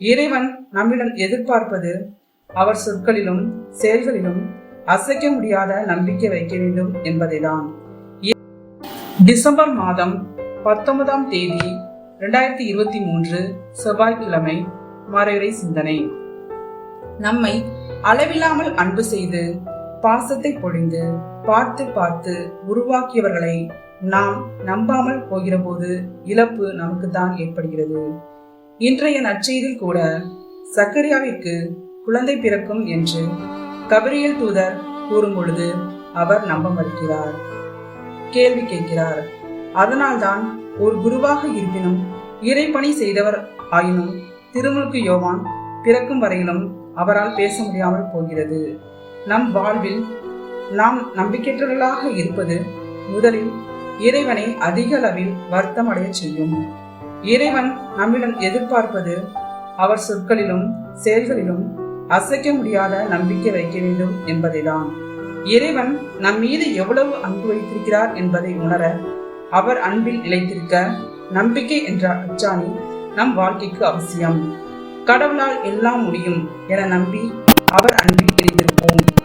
இறைவன் நம்மிடம் எதிர்பார்ப்பது அவர் சொற்களிலும் செயல்களிலும் அசைக்க முடியாத நம்பிக்கை வைக்க வேண்டும் என்பதைதான். டிசம்பர் மாதம் பத்தொன்பதாம் தேதி இரண்டாயிரத்தி இருபத்தி மூன்று செவ்வாய்க்கிழமை மறைவுரை சிந்தனை. நம்மை அளவில்லாமல் அன்பு செய்து பாசத்தை பொழிந்து பார்த்து பார்த்து உருவாக்கியவர்களை நாம் நம்பாமல் போகிறபோது இழப்பு நமக்கு தான் ஏற்படுகிறது. இன்றைய நற்செய்தில் கூட சக்கரியாவிற்கு குழந்தை பிறக்கும் என்று கபிரியல் தூதர் கூறும் பொழுது அவர் நம்ப மறுக்கிறார். கேள்வி கேட்கிறார். அதனால்தான் ஒரு குருவாக இருப்பினும் இறைப்பணி செய்தவர் ஆயினும் திருமுழுக்கு யோவான் பிறக்கும் வரையிலும் அவரால் பேச முடியாமல் போகிறது. நம் வாழ்வில் நாம் நம்பிக்கையற்றவர்களாக இருப்பது முதலில் இறைவனை அதிக அளவில் வருத்தம் அடையச் செய்யும். இறைவன் நம்மிடம் எதிர்பார்ப்பது அவர் சொற்களிலும் செயல்களிலும் அசைக்க முடியாத நம்பிக்கை வைக்க வேண்டும் என்பதைதான். இறைவன் நம் மீது எவ்வளவு அன்பு வைத்திருக்கிறார் என்பதை உணர அவர் அன்பில் நிலைத்திருக்க நம்பிக்கை என்ற அச்சாணி நம் வாழ்க்கைக்கு அவசியம். கடவுளால் எல்லாம் முடியும் என நம்பி அவர் அன்பில் இணைந்திருப்போம்.